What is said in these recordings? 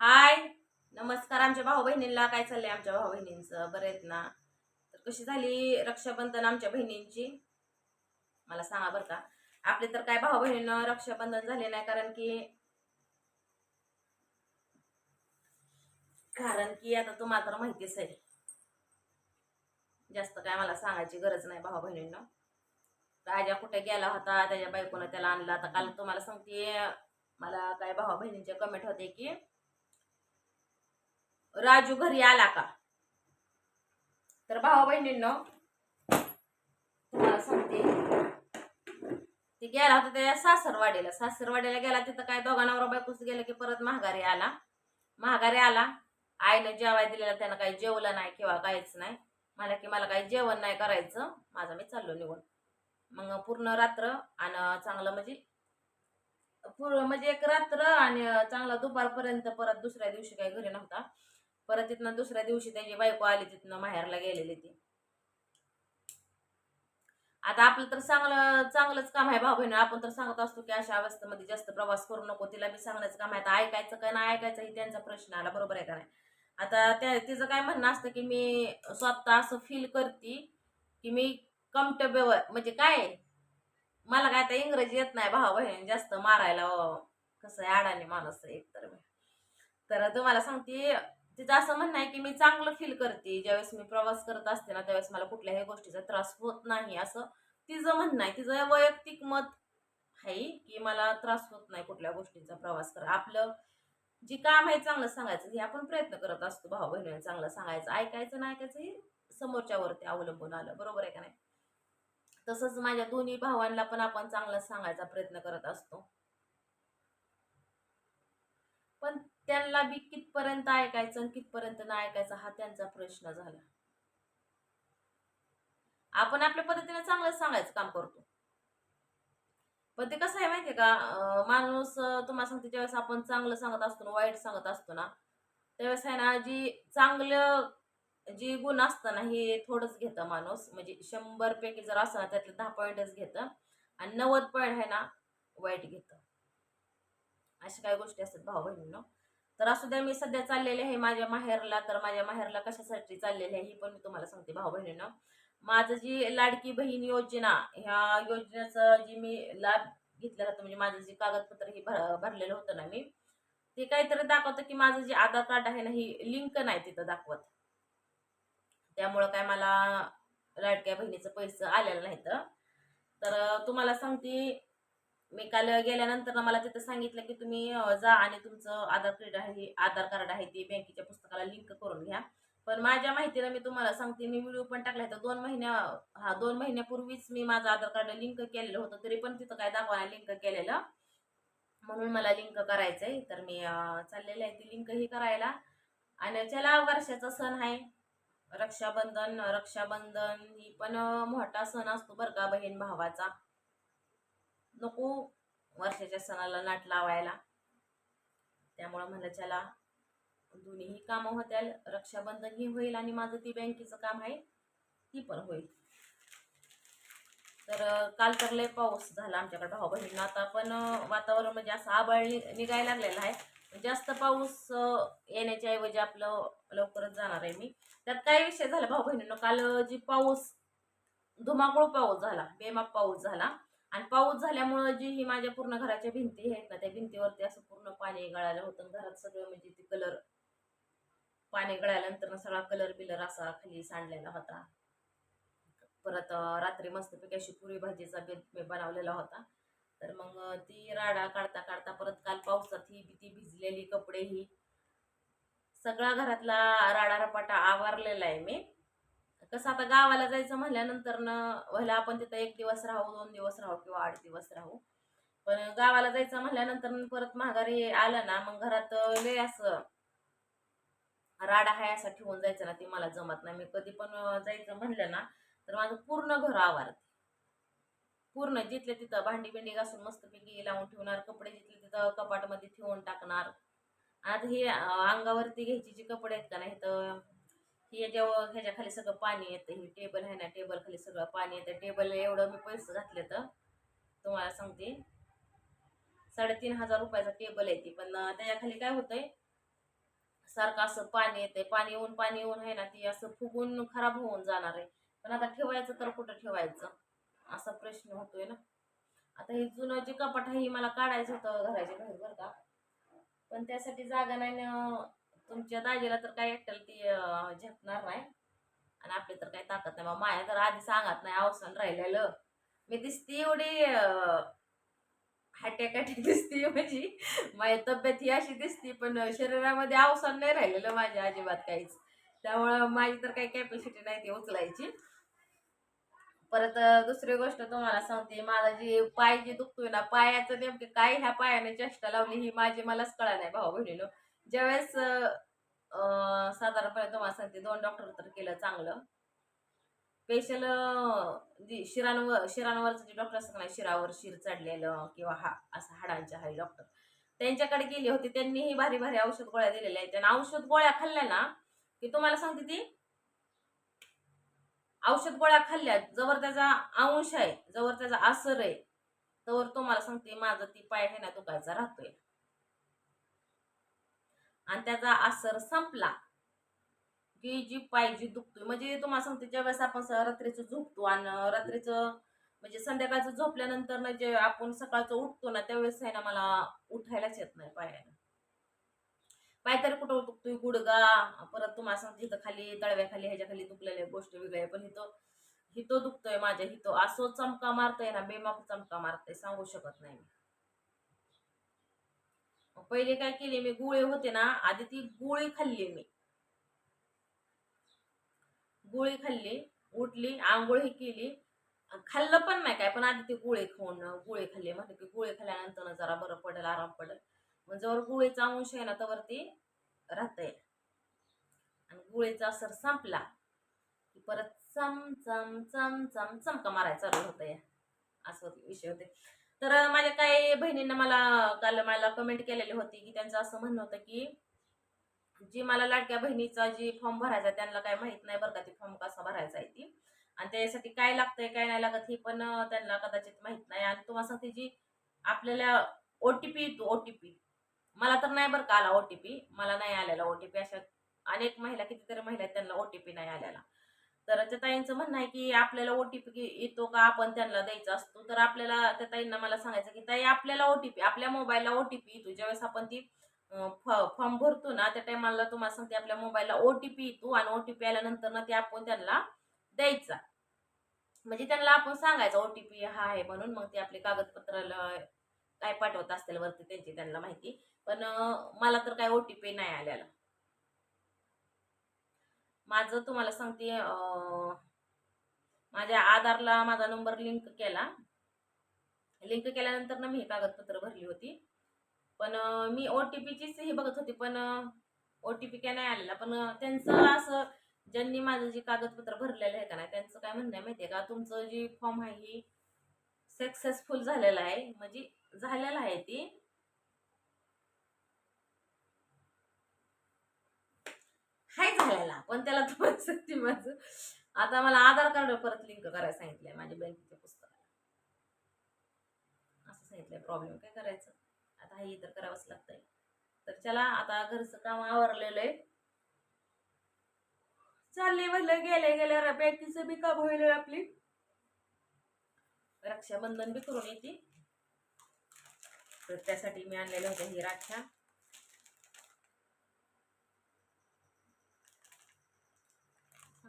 हाय. नमस्कार आमच्या भाऊ बहिणींना काय चाललंय आमच्या भाऊ बहिणींचं बरं आहेत ना? तर कशी झाली रक्षाबंधन आमच्या बहिणींची? मला सांगा बरं का. आपले तर काय भाऊ बहिणीनं रक्षाबंधन झाले नाही कारण की कारण की आता तुम्हाला तर माहितीच आहे. जास्त काय मला सांगायची गरज नाही भाऊ बहिणींना राजा कुठे गेला होता? त्याच्या बायकोनं त्याला आणला. आता काल तुम्हाला सांगते मला काय भाऊ बहिणींचे कमेंट होते की राजू घरी आला का? तर भाऊ बहिणींनो तुम्हाला सांगते. ती गेला होता त्याच्या सासरवाडीला. सासरवाडीला गेला तिथं काय दोघा नवरा बायकोच गेलं की परत महागारी आला. महागारी आला. आईनं जेवाय दिलेलं त्यानं काही जेवलं नाही किंवा काहीच नाही. मला की मला काही जेवण नाही करायचं. माझा मी चाललो निघून. मग पूर्ण रात्र आणि चांगलं म्हणजे पूर्ण म्हणजे एक रात्र आणि चांगला दुपारपर्यंत परत दुसऱ्या दिवशी काही घरी नव्हता. परत तिथनं दुसऱ्या दिवशी त्याची बायको आली तिथनं माहेरला गेलेली ती. आता आपलं तर चांगलं चांगलंच काम आहे भाऊ बहिणी आपण तर सांगत असतो की अशा अवस्थेमध्ये जास्त प्रवास करू नको. तिला बी सांगण्याचं काम आहे. आता ऐकायचं काय नाही ऐकायचं ही त्यांचा प्रश्न आला. बरोबर आहे का नाही? आता त्या तिचं काय म्हणणं असतं की मी स्वतः असं फील करते की मी कम्फर्टेबल म्हणजे काय? मला काय आता इंग्रजी येत नाही भाऊ बहिणी जास्त मारायला कसं आहे अडाणी माणूस एकतर तर तुम्हाला सांगते तिचं असं म्हणणं आहे की मी चांगलं फील करते. ज्यावेळेस मी प्रवास करत असते ना त्यावेळेस मला कुठल्याही गोष्टीचा त्रास होत नाही. असं तिचं म्हणणं आहे. तिचं वैयक्तिक मत आहे की मला त्रास होत नाही कुठल्या गोष्टीचा प्रवास कर आपलं जे काम आहे चांगलं सांगायचं हे आपण प्रयत्न करत असतो. भाऊ बहिणीला चांगलं सांगायचं ऐकायचं नाही ऐकायचं हे समोरच्यावरती अवलंबून आलं. बरोबर आहे का नाही? तसंच माझ्या दोन्ही भावांना पण आपण चांगलं सांगायचा प्रयत्न करत असतो. पण त्यांना बी कितपर्यंत ऐकायचं आणि कितपर्यंत नाही ऐकायचं हा त्यांचा प्रश्न झाला. आपण आपल्या पद्धतीने चांगलं सांगायचं काम करतो. पण ते कसं आहे माहितीये का माणूस तुम्हाला सांगते ज्यावेळेस आपण चांगलं सांगत असतो ना वाईट सांगत असतो ना त्यावेळेस आहे ना जी चांगलं जी गुण असतं ना हे थोडंच घेतं माणूस. म्हणजे शंभर पैकी जर असं ना त्यातले दहा पॉईंटच घेतं आणि नव्वद पॉईंट आहे ना वाईट घेतं. अशा काही गोष्टी असतात भाऊ बहिणींना तर असू द्या मी सध्या चाललेले आहे माझ्या माहेरला तर माझ्या माहेरला कशासाठी चाललेले आहे ही पण मी तुम्हाला सांगते भाऊ बहिणीनं माझं जी लाडकी बहीण योजना ह्या योजनेचं जी मी लाभ घेतला जातो म्हणजे माझं जे कागदपत्र हे भर भरलेलं होतं ना मी ते काहीतरी दाखवतं की माझं जे आधार कार्ड आहे ना ही लिंक नाही तिथं दाखवत. त्यामुळं काय मला लाडक्या बहिणीचं पैसे आलेलं नाहीत. तर तुम्हाला सांगते मी काल गेल्यानंतर मला तिथं सांगितलं की तुम्ही जा आणि तुमचं आधार कार्ड आहे आधार कार्ड आहे ते बँकेच्या पुस्तकाला लिंक करून घ्या. पण माझ्या माहितीला मी तुम्हाला सांगते मी व्हिडिओ पण टाकला होता दोन महिन्या हा दोन महिन्यापूर्वीच मी माझं आधार कार्ड लिंक केलेलं होतं तरी पण तिथं काय दाखवायला लिंक केलेलं. म्हणून मला लिंक करायचंय. तर मी चाललेलं आहे ती लिंक ही करायला. आणि चला वर्षाचा सण आहे. रक्षाबंधन रक्षाबंधन ही पण मोठा सण असतो बरं का बहीण भावाचा. नको वर्षाच्या सणाला नाट लावायला. त्यामुळं म्हणलं चला दोन्हीही कामं होत्याल रक्षाबंधनही होईल आणि माझं ती बँकेचं काम आहे ती पण होईल. तर काल तर लय पाऊस झाला आमच्याकडे. भाऊ बहिणींना आता पण वातावरण म्हणजे असं आबाळ निघायला लागलेलं आहे. जास्त पाऊस येण्याच्या ऐवजी आपलं लवकरच जाणार आहे मी. त्यात काय विषय झाला भाऊ बहिणींनो? काल जी पाऊस धुमाकूळ पाऊस झाला बेमाप पाऊस झाला. आणि पाऊस झाल्यामुळं जी ही माझ्या पूर्ण घराच्या भिंती आहेत ना त्या भिंतीवरती असं पूर्ण पाणी गळायला होतं घरात सगळं म्हणजे ते कलर पाणी गळाल्यानंतर सगळा कलर बिलर असा खाली सांडलेला होता. परत रात्री मस्तपैकी अशी पुरी भाजीचा बेत मी बनवलेला होता. तर मग ती राडा काढता काढता परत काल पावसात ही भीती भिजलेली कपडे ही. सगळा घरातला राडा रपाटा आवारलेला आहे मी. कसं आता गावाला जायचं म्हणल्यानंतर न व्हायला आपण तिथं एक दिवस राहू दोन दिवस राहू किंवा आठ दिवस राहू. पण गावाला जायचं म्हणल्यानंतर परत माघारी आलं ना मग घरात लय असं राडा हाय असा ठेवून जायचं ना ते मला जमत नाही. मी कधी पण जायचं म्हणलं ना तर माझं पूर्ण घर आवारते. पूर्ण जिथले तिथं भांडी बिंडी घासून मस्तपैकी लावून ठेवणार कपडे जिथले तिथं कपाटमध्ये ठेवून टाकणार. आता हे अंगावरती घ्यायची जी कपडे आहेत का नाही तर हे जेव्हा ह्याच्या खाली सगळं पाणी येतं ही टेबल आहे ना टेबल खाली सगळं पाणी येतं. टेबल एवढं मी पैसे घातले तर तुम्हाला सांगते. साडेतीन हजार रुपयाचा टेबल आहे ती. पण त्याच्याखाली काय होतंय? सारखं असं पाणी येते पाणी येऊन पाणी येऊन आहे ना ती असं फुगून खराब होऊन जाणार आहे. पण आता ठेवायचं तर कुठं ठेवायचं? असा प्रश्न होतोय ना. आता हे जुनं जे कपाट आहे मला काढायचं होतं घराच्या बाहेर बरं का. पण त्यासाठी जागा नाही ना तुमच्या दाजीला तर काय एकट्याला ती झेपणार नाही. आणि आपली तर काही ताकद नाही. माया तर आधी सांगत नाही अवसान राहिलेलं. मी दिसती एवढी हॅटेक दिसती माझी. माझी तब्येत ही अशी दिसती पण शरीरामध्ये अवसान नाही राहिलेलं माझ्या अजिबात काहीच. त्यामुळं माझी तर काही कॅपॅसिटी नाही ती उचलायची. परत दुसरी गोष्ट तुम्हाला सांगते माझा जी पाय जे दुखतोय ना पायाचं नेमके काय ह्या पायाने चेष्टा लावली ही माझी मलाच कळा नाही भाऊ बहिणीनं. ज्यावेळेस साधारणपणे तुम्हाला सांगते दोन डॉक्टर तर केलं चांगलं. स्पेशल शिरांवर शिरांवरचं जे डॉक्टर असतात ना शिरावर शिर चढलेलं किंवा हा असं हाडांच्या हाय डॉक्टर त्यांच्याकडे गेली होती त्यांनीही भारी भारी औषध गोळ्या दिलेल्या आहेत. त्यांना औषध गोळ्या खाल्ल्या ना की तुम्हाला सांगते ती औषध गोळ्या खाल्ल्या जवळ त्याचा अंश आहे जवळ त्याचा असर आहे तर तुम्हाला सांगते माझं ती पाय आहे ना दुखायचा राहतोय. आणि त्याचा असर संपला. की जी पाय जी दुखतोय म्हणजे तुम्हाला सांगते ज्यावेळेस आपण रात्रीचं झोपतो आणि रात्रीचं म्हणजे संध्याकाळचं झोपल्यानंतर ना जे आपण सकाळचं उठतो ना त्यावेळेस आहे ना मला उठायलाच येत नाही पायानं पाय तरी कुठं दुखतोय गुडगा परत तुम्हाला सांगते इथं खाली तळव्याखाली ह्याच्याखाली दुखलेल्या गोष्टी वेगळ्या पण इथं हितो दुखतोय माझ्या हितो असो चमका मारतोय ना बेमाप चमका मारतोय सांगू शकत नाही मी. पहिले काय केले मी गुळे होते ना आधी ती गुळे खाल्ली मी. गुळे खाल्ली उठली आंघोळ हे केली. खाल्लं पण नाही काय पण आधी ते गुळे खाऊन गुळे खाल्ले. म्हटलं की गुळे खाल्ल्यानंतर जरा बरं पडेल आराम पडेल. मग जवळ गुळेचा अंश आहे ना तर ते राहतंय आणि गुळेचा असर संपला की परत चम चम चम चम चमका मारायचा चालू होतं असं विषय होते तर माझ्या काही बहिणींना मला काल मला कमेंट केलेली होती की त्यांचं असं म्हणणं होतं की जी मला लाडक्या बहिणीचा जी फॉर्म भरायचा आहे, त्यांना काय माहीत नाही बरं का ती फॉर्म कसा भरायचा आहे ती. आणि त्यासाठी काय लागतंय काय नाही लागत हे पण त्यांना कदाचित माहीत नाही. आणि तुम्हाला सांगते जी आपल्याला ओ टी पी येतो ओ टी पी मला तर नाही बरं का आला ओ टी पी मला नाही आलेला ओ टी पी अशा अनेक महिला कितीतरी महिला आहेत त्यांना ओ टी पी नाही आलेला. तर त्या ताईंचं म्हणणं आहे की आपल्याला ओ टी पी येतो का? आपण त्यांना द्यायचा असतो. तर आपल्याला त्या ताईंना मला सांगायचं की ताई आपल्याला ओ टी पी आपल्या मोबाईलला ओ टी पी येतो. ज्यावेळेस आपण ती फॉर्म भरतो ना त्या टायमाला तुम्हाला सांगते आपल्या मोबाईलला ओ टी पी येतो आणि ओ टी पी आल्यानंतर ना ते आपण त्यांना द्यायचा. म्हणजे त्यांना आपण सांगायचं ओ टी पी हा आहे म्हणून मग ते आपले कागदपत्राला काय पाठवत असतील वरती त्यांची त्यांना माहिती. पण मला तर काय ओ टी पी नाही आलेला. माझं तुम्हाला सांगते माझ्या आधारला माझा नंबर लिंक केला. लिंक केल्यानंतर ना मी ही कागदपत्र भरली होती. पण मी ओ टी पीचीच हे बघत होती पण ओ टी पी काय नाही आलेला. पण त्यांचं असं ज्यांनी माझं जे कागदपत्र भरलेलं आहे का नाही त्यांचं काय म्हणणं आहे माहिती आहे का? तुमचं जी फॉर्म आहे ही सक्सेसफुल झालेलं आहे. म्हणजे झालेलं आहे ती. हाय झालेला. पण त्याला तुम्हाला सांगते माझं आता मला आधार कार्ड परत लिंक करायला सांगितलंय माझ्या बँकेच्या पुस्तकाला. असं सांगितलंय प्रॉब्लेम काय करायचं? आता हे तर करावंच लागतंय. तर चला आता घरचं काम आवरलेलं आहे. चालले म्हणलं गेले गेले बँकेचं बी काम होईल आपली. रक्षाबंधन बी करून येते. तर त्यासाठी मी आणलेल्या होत्या ही राख्या.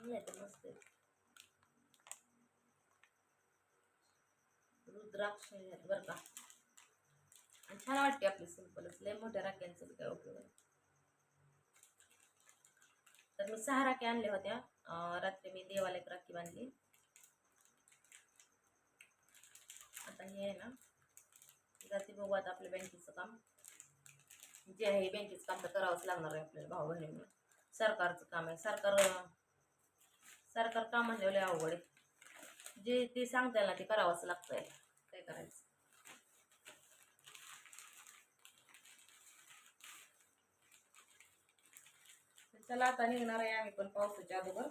चांगले आहेत मस्त आहेत. रुद्राक्ष आहेत बरं का. आणि छान वाटते आपली सिंपलच लय मोठ्या राख्यांचं काय उपयोग आहे तर मी सहा राख्या आणल्या होत्या. रात्री मी देवाला एक राखी बांधली. आता हे आहे ना जाते बघू आता आपल्या बँकेचं काम. जे आहे बँकेचं काम तर करावंच लागणार आहे आपल्याला भाऊ बहिणींना. सरकारचं काम आहे. सरकार सरकार का म्हणजे लय अवघड आहे. जे ते सांगताय ना ते करावंच लागतंय. काय करायचं? चला आता निघणार आहे आम्ही पण पावसाच्या अगोदर.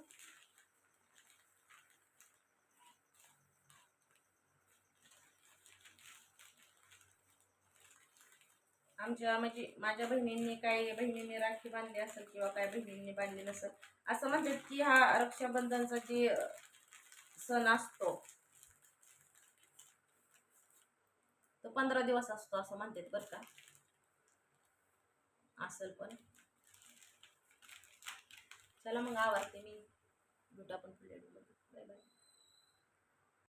आमच्या म्हणजे माझ्या बहिणींनी काही बहिणींनी राखी बांधली असेल किंवा काय बहिणींनी बांधली नसेल असं म्हणतात की हा रक्षाबंधनचा जे सण असतो तो पंधरा दिवस असतो असं म्हणतात बरं का. असेल पण. चला मग आवडते मी. दुटा पण फुले बाय बाय.